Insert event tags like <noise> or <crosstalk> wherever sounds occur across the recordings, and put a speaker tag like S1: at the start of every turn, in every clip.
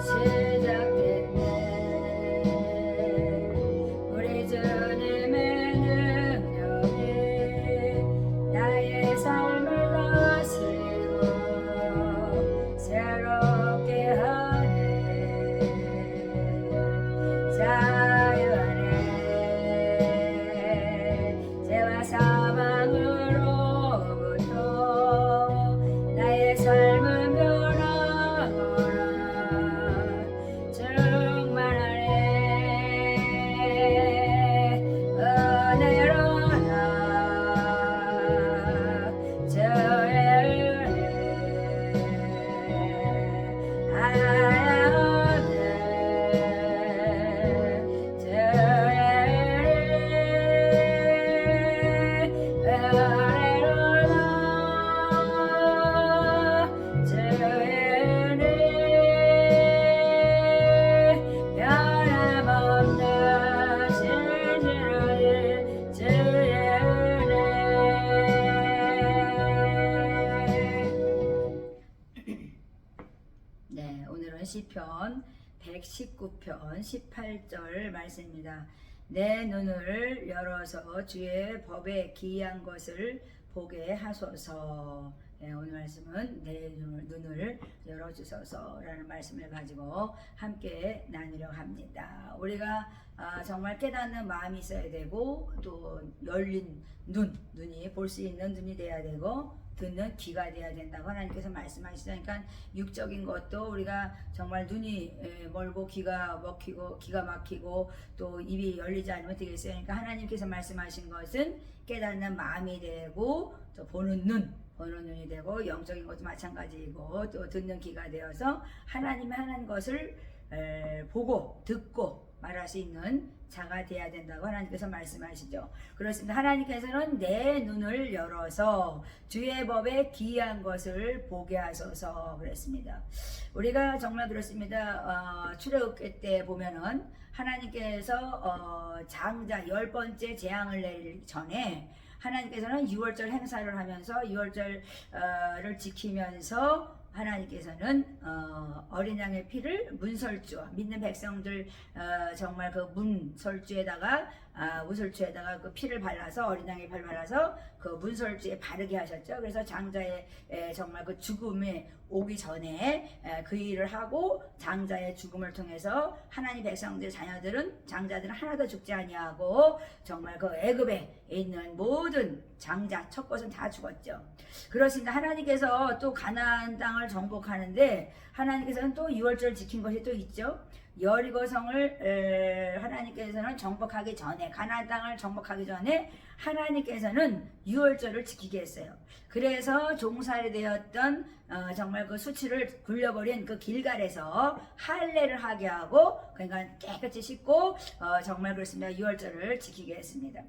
S1: 시 시편 119편 18절 말씀입니다. 내 눈을 열어서 주의 법에 기이한 것을 보게 하소서. 네, 오늘 말씀은 내 눈을, 열어주소서라는 말씀을 가지고 함께 나누려 합니다. 우리가 아, 정말 깨닫는 마음이 있어야 되고 또 열린 눈, 눈이 볼 수 있는 눈이 돼야 되고 듣는 귀가 돼야 된다고 하나님께서 말씀하시니까 육적인 것도 우리가 정말 눈이 에, 멀고 귀가 먹히고 귀가 막히고 또 입이 열리지 않으면 되겠어요. 그러니까 하나님께서 말씀하신 것은 깨닫는 마음이 되고 또 보는 눈 보는 눈이 되고 영적인 것도 마찬가지이고 또 듣는 귀가 되어서 하나님의 하는 것을 에, 보고 듣고 말할 수 있는 자가 돼야 된다고 하나님께서 말씀하시죠. 그렇습니다. 하나님께서는 내 눈을 열어서 주의 법에 기이한 것을 보게 하소서 그랬습니다. 우리가 정말 그렇습니다. 어, 출애굽기 때 보면은 하나님께서 어, 장자 열 번째 재앙을 내릴 전에 하나님께서는 6월절 행사를 하면서 6월절을 지키면서 하나님께서는 어, 어린 양의 피를 문설주 믿는 백성들 어, 정말 그 문설주에다가 아, 우설주에다가 그 피를 발라서 어린 양의 피를 발라서 그 문설주에 바르게 하셨죠. 그래서 장자의 에, 정말 그 죽음에 오기 전에 에, 그 일을 하고 장자의 죽음을 통해서 하나님 백성들 자녀들은 장자들은 하나도 죽지 아니하고 정말 그 애굽에 있는 모든 장자 첫 것은 다 죽었죠. 그렇습니다. 하나님께서 또 가나안 땅을 정복하는데 하나님께서는 또 6월절 지킨 것이 또 있죠. 여리고 성을 에, 하나님께서는 정복하기 전에 가나안 땅을 정복하기 전에 하나님께서는 6월절을 지키게 했어요. 그래서 종살이 되었던 어, 정말 그 수치를 굴려버린 그 길갈에서 할례를 하게 하고 그러니까 깨끗이 씻고 어, 정말 그렇습니다. 6월절을 지키게 했습니다.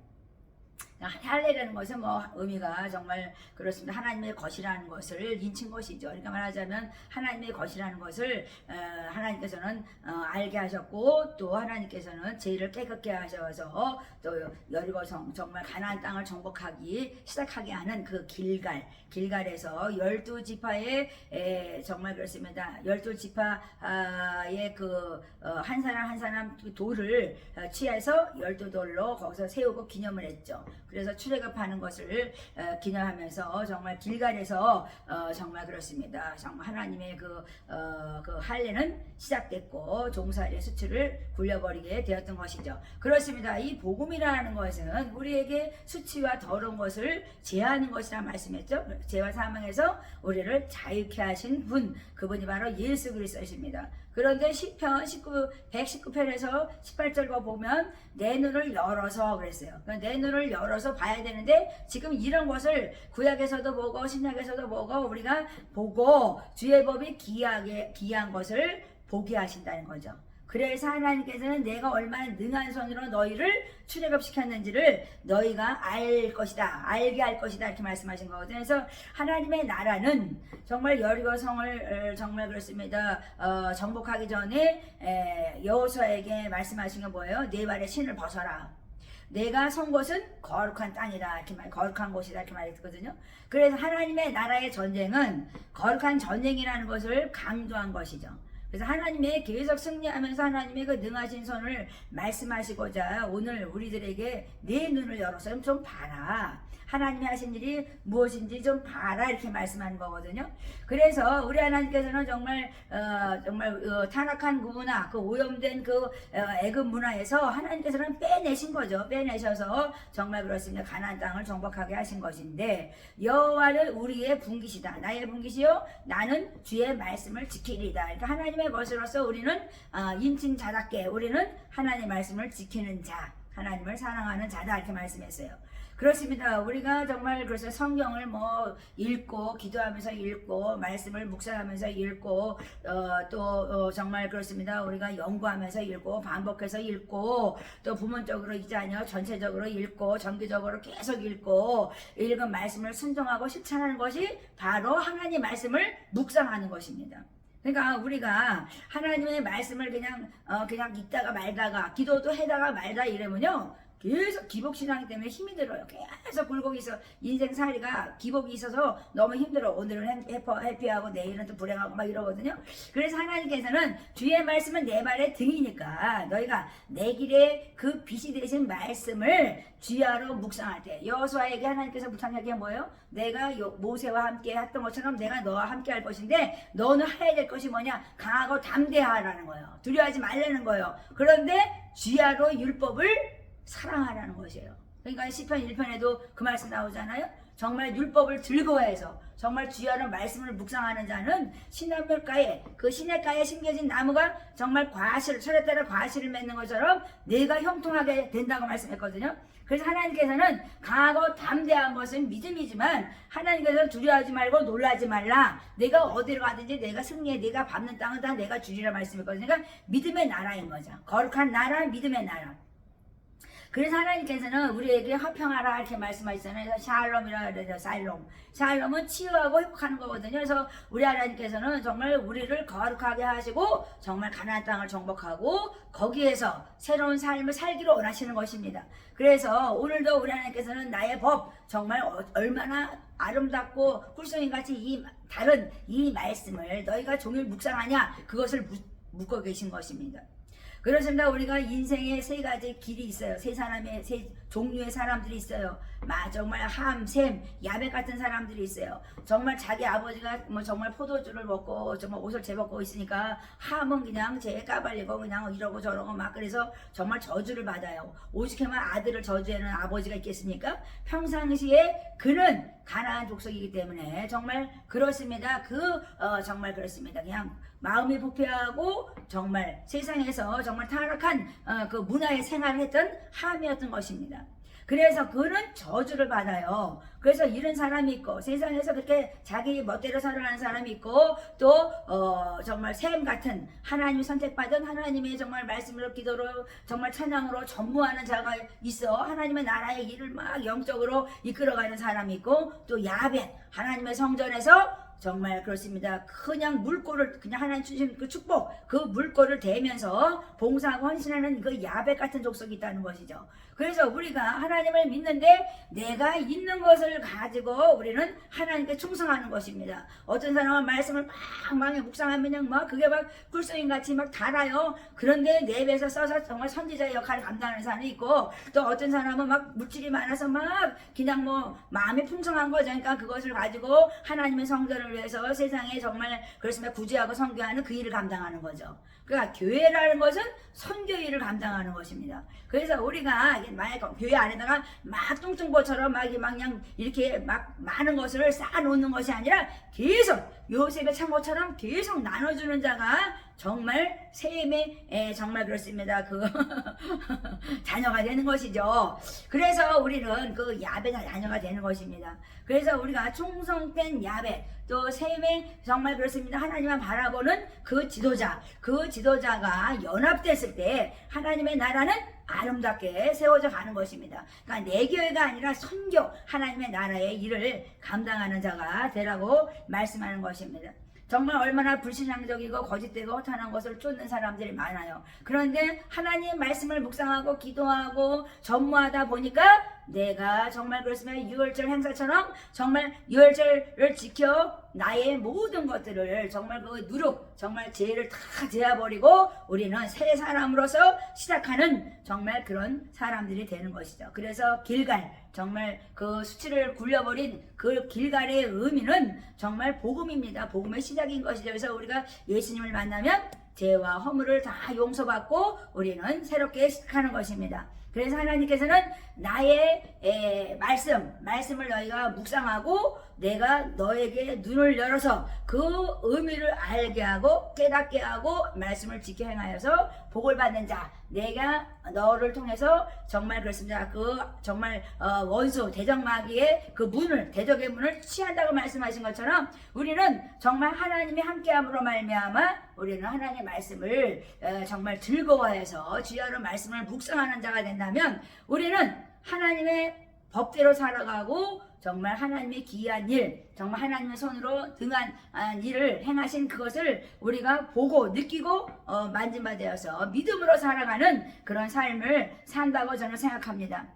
S1: 할례라는 것은 뭐 의미가 정말 그렇습니다. 하나님의 것이라는 것을 인친 것이죠. 그러니까 말하자면 하나님의 것이라는 것을 어, 하나님께서는 어, 알게 하셨고 또 하나님께서는 죄를 깨끗게 하셔서 또 여리고성 정말 가나안 땅을 정복하기 시작하게 하는 그 길갈 길갈에서 열두 지파의 에, 정말 그렇습니다. 열두 지파의 그한 사람 한 사람 그 돌을 어, 취해서 열두 돌로 거기서 세우고 기념을 했죠. 그래서 출애굽하는 것을 어, 기념하면서 정말 길갈에서 어, 정말 그렇습니다. 정말 하나님의 그, 어, 그 할례는 시작됐고 종살이의 수치를 굴려버리게 되었던 것이죠. 그렇습니다. 이 복음이라는 것은 우리에게 수치와 더러운 것을 제하는 것이라 말씀했죠. 죄와 사망에서 우리를 자유케 하신 분 그분이 바로 예수 그리스도십니다. 그런데 시편 19, 119편에서 18절과 보면 내 눈을 열어서 그랬어요. 그러니까 내 눈을 열어서 봐야 되는데 지금 이런 것을 구약에서도 보고 신약에서도 보고 우리가 보고 주의 법이 기하게 기한 것을 보게 하신다는 거죠. 그래서 하나님께서는 내가 얼마나 능한 손으로 너희를 출애굽시켰는지를 너희가 알 것이다. 알게 할 것이다. 이렇게 말씀하신 거거든요. 그래서 하나님의 나라는 정말 여리고 성을 어, 정말 그렇습니다. 어, 정복하기 전에 에, 여호수아에게 말씀하신 게 뭐예요? 네 발의 신을 벗어라. 내가 선 곳은 거룩한 땅이다 이렇게 말 거룩한 곳이다 이렇게 말했거든요. 그래서 하나님의 나라의 전쟁은 거룩한 전쟁이라는 것을 강조한 것이죠. 그래서 하나님의 계속 승리하면서 하나님의 그 능하신 손을 말씀하시고자 오늘 우리들에게 내 눈을 열어서 좀 봐라. 하나님이 하신 일이 무엇인지 좀 봐라 이렇게 말씀하는 거거든요. 그래서 우리 하나님께서는 정말 어, 정말 어, 그 문화, 그 오염된 그 어, 애굽 문화에서 하나님께서는 빼내신 거죠. 빼내셔서 정말 그렇습니다. 가나안 땅을 정복하게 하신 것인데 여호와는 우리의 분기시다. 나의 분기시요 나는 주의 말씀을 지키리다. 그러니까 하나님 의 것으로서 우리는 어, 인친 자답게 우리는 하나님의 말씀을 지키는 자, 하나님을 사랑하는 자다 이렇게 말씀했어요. 그렇습니다. 우리가 정말 그래서 성경을 뭐 읽고 기도하면서 읽고 말씀을 묵상하면서 읽고 어, 또 어, 정말 그렇습니다. 우리가 연구하면서 읽고 반복해서 읽고 또 부문적으로 이제 아니요 전체적으로 읽고 정기적으로 계속 읽고 읽은 말씀을 순종하고 실천하는 것이 바로 하나님 말씀을 묵상하는 것입니다. 그러니까 우리가 하나님의 말씀을 그냥 어 그냥 읽다가 말다가 기도도 해다가 말다 이러면요 계속 기복 신앙이 때문에 힘이 들어요. 계속 굴곡이 있어. 인생 살이가 기복이 있어서 너무 힘들어. 오늘은 해퍼, 해피 하고 내일은 또 불행하고 막 이러거든요. 그래서 하나님께서는 주의 말씀은 내 발의 등이니까 너희가 내 길에 그 빛이 되신 말씀을 주야로 묵상할 때 여호수아에게 하나님께서 부탁한 게 뭐예요? 내가 요- 모세와 함께 했던 것처럼 내가 너와 함께 할 것인데 너는 해야 될 것이 뭐냐? 강하고 담대하라는 거예요. 두려워하지 말라는 거예요. 그런데 주야로 율법을 사랑하라는 것이에요. 그러니까 시편 1편에도 그 말씀 나오잖아요. 정말 율법을 즐거워해서 정말 주야는 말씀을 묵상하는 자는 시냇물가에 그 시냇가에 심겨진 나무가 정말 과실 철에 따라 과실을 맺는 것처럼 내가 형통하게 된다고 말씀했거든요. 그래서 하나님께서는 강하고 담대한 것은 믿음이지만 하나님께서 두려워하지 말고 놀라지 말라. 내가 어디로 가든지 내가 승리해 내가 밟는 땅은 다 내가 주리라 말씀했거든요. 그러니까 믿음의 나라인 거죠. 거룩한 나라, 믿음의 나라. 그래서 하나님께서는 우리에게 화평하라 이렇게 말씀하시잖아요. 그래서 샬롬이라 그래서 살롬. 샬롬은 치유하고 회복하는 거거든요. 그래서 우리 하나님께서는 정말 우리를 거룩하게 하시고 정말 가나안 땅을 정복하고 거기에서 새로운 삶을 살기로 원하시는 것입니다. 그래서 오늘도 우리 하나님께서는 나의 법 정말 어- 얼마나 아름답고 꿀송이 같이 이 다른 이 말씀을 너희가 종일 묵상하냐 그것을 묻- 묻고 계신 것입니다. 그렇습니다. 우리가 인생에 세 가지 길이 있어요. 세 사람의 세 종류의 사람들이 있어요. 마 정말 함, 샘, 야벳 같은 사람들이 있어요. 정말 자기 아버지가 뭐 정말 포도주를 먹고 정말 옷을 재벗고 있으니까 함은 그냥 제 까발리고 그냥 이러고 저러고 막 그래서 정말 저주를 받아요. 오죽하면 아들을 저주하는 아버지가 있겠습니까? 평상시에 그는 가나안 족속이기 때문에 정말 그렇습니다. 그 어, 정말 그렇습니다. 그냥 마음이 부패하고 정말 세상에서 정말 타락한 어, 그 문화의 생활을 했던 함이었던 것입니다. 그래서 그는 저주를 받아요. 그래서 이런 사람이 있고 세상에서 그렇게 자기 멋대로 살아가는 사람이 있고 또 어, 정말 샘 같은 하나님 선택받은 하나님의 정말 말씀으로 기도로 정말 찬양으로 전무하는 자가 있어 하나님의 나라의 일을 막 영적으로 이끌어가는 사람이 있고 또 야벳 하나님의 성전에서 정말 그렇습니다. 그냥 물꼬를 그냥 하나님 주신 그 축복 그 물꼬를 대면서 봉사하고 헌신하는 그 야벳 같은 족속이 있다는 것이죠. 그래서 우리가 하나님을 믿는데 내가 있는 것을 가지고 우리는 하나님께 충성하는 것입니다. 어떤 사람은 말씀을 막막 묵상하면 그냥 막 그게 막 꿀송이 같이 막 달아요. 그런데 내 배에서 써서 정말 선지자의 역할을 감당하는 사람이 있고 또 어떤 사람은 막 물질이 많아서 막 그냥 뭐 마음이 풍성한 거죠. 그러니까 그것을 가지고 하나님의 성전을 위해서 세상에 정말 그렇습니다. 구제하고 선교하는 그 일을 감당하는 거죠. 그러니까 교회라는 것은 선교 일을 감당하는 것입니다. 그래서 우리가 만약 교회 안에다가 막 뚱뚱보처럼 막, 그냥 이렇게 막 많은 것을 쌓아놓는 것이 아니라 계속 요셉의 창고처럼 계속 나눠주는 자가 정말 셈의 에, 정말 그렇습니다. 그 <laughs> 자녀가 되는 것이죠. 그래서 우리는 그 야벳 자녀가 되는 것입니다. 그래서 우리가 충성된 야벳 또 셈의 정말 그렇습니다. 하나님만 바라보는 그 지도자 그 지도자가 연합됐을 때 하나님의 나라는 아름답게 세워져 가는 것입니다. 그러니까 내 교회가 아니라 선교 하나님의 나라의 일을 감당하는 자가 되라고 말씀하는 것입니다. 정말 얼마나 불신앙적이고 거짓되고 허탄한 것을 쫓는 사람들이 많아요. 그런데 하나님 말씀을 묵상하고 기도하고 전무하다 보니까 내가 정말 그렇으면 유월절 행사처럼 정말 유월절을 지켜 나의 모든 것들을 정말 그 누룩 정말 죄를 다 제어버리고 우리는 새 사람으로서 시작하는 정말 그런 사람들이 되는 것이죠. 그래서 길갈 정말 그 수치를 굴려버린 그 길갈의 의미는 정말 복음입니다. 복음의 시작인 것이죠. 그래서 우리가 예수님을 만나면 죄와 허물을 다 용서받고 우리는 새롭게 시작하는 것입니다. 그래서 하나님께서는 나의 에, 말씀, 말씀을 너희가 묵상하고 내가 너에게 눈을 열어서 그 의미를 알게 하고 깨닫게 하고 말씀을 지켜 행하여서 복을 받는 자, 내가 너를 통해서 정말 그렇습니다. 그 정말 어, 원수 대적마귀의 그 문을 대적의 문을 취한다고 말씀하신 것처럼 우리는 정말 하나님이 함께함으로 말미암아 우리는 하나님의 말씀을 어, 정말 즐거워해서 주여로 말씀을 묵상하는 자가 된다면 우리는 하나님의 법대로 살아가고 정말 하나님의 기이한 일, 정말 하나님의 손으로 등한 아, 일을 행하신 그것을 우리가 보고 느끼고 어, 만진바되어서 믿음으로 살아가는 그런 삶을 산다고 저는 생각합니다.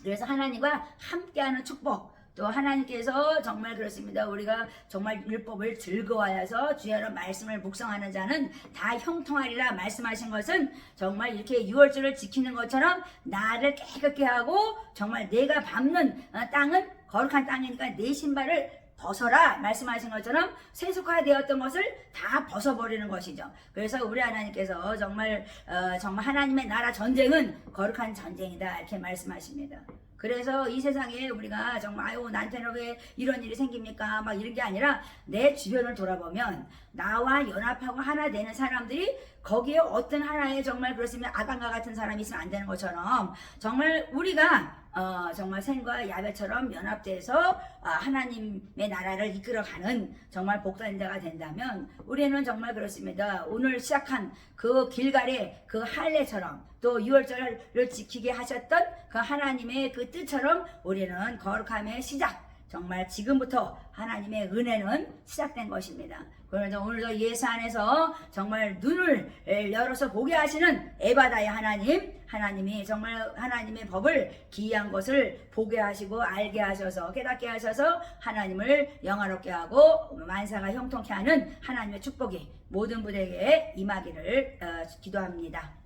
S1: 그래서 하나님과 함께하는 축복, 또 하나님께서 정말 그렇습니다. 우리가 정말 율법을 즐거워해서 주야로 말씀을 묵상하는 자는 다 형통하리라 말씀하신 것은 정말 이렇게 유월절을 지키는 것처럼 나를 깨끗게 하고 정말 내가 밟는 어, 땅은 거룩한 땅이니까 내 신발을 벗어라 말씀하신 것처럼 세속화되었던 것을 다 벗어버리는 것이죠. 그래서 우리 하나님께서 정말 어, 정말 하나님의 나라 전쟁은 거룩한 전쟁이다 이렇게 말씀하십니다. 그래서 이 세상에 우리가 정말 아유 나한테는 왜 이런 일이 생깁니까? 막 이런 게 아니라 내 주변을 돌아보면 나와 연합하고 하나 되는 사람들이 거기에 어떤 하나의 정말 그렇으면 아간과 같은 사람이 있으면 안 되는 것처럼 정말 우리가 어, 정말 생과 야베처럼 연합돼서 아, 하나님의 나라를 이끌어가는 정말 복된 자가 된다면 우리는 정말 그렇습니다. 오늘 시작한 그 길갈의 그 할례처럼 또 유월절을 지키게 하셨던 그 하나님의 그 뜻처럼 우리는 거룩함의 시작 정말 지금부터 하나님의 은혜는 시작된 것입니다. 그래서 오늘도 예수 안에서 정말 눈을 열어서 보게 하시는 에바다의 하나님, 하나님이 정말 하나님의 법을 기이한 것을 보게 하시고 알게 하셔서 깨닫게 하셔서 하나님을 영화롭게 하고 만사가 형통케 하는 하나님의 축복이 모든 분에게 임하기를 어, 기도합니다.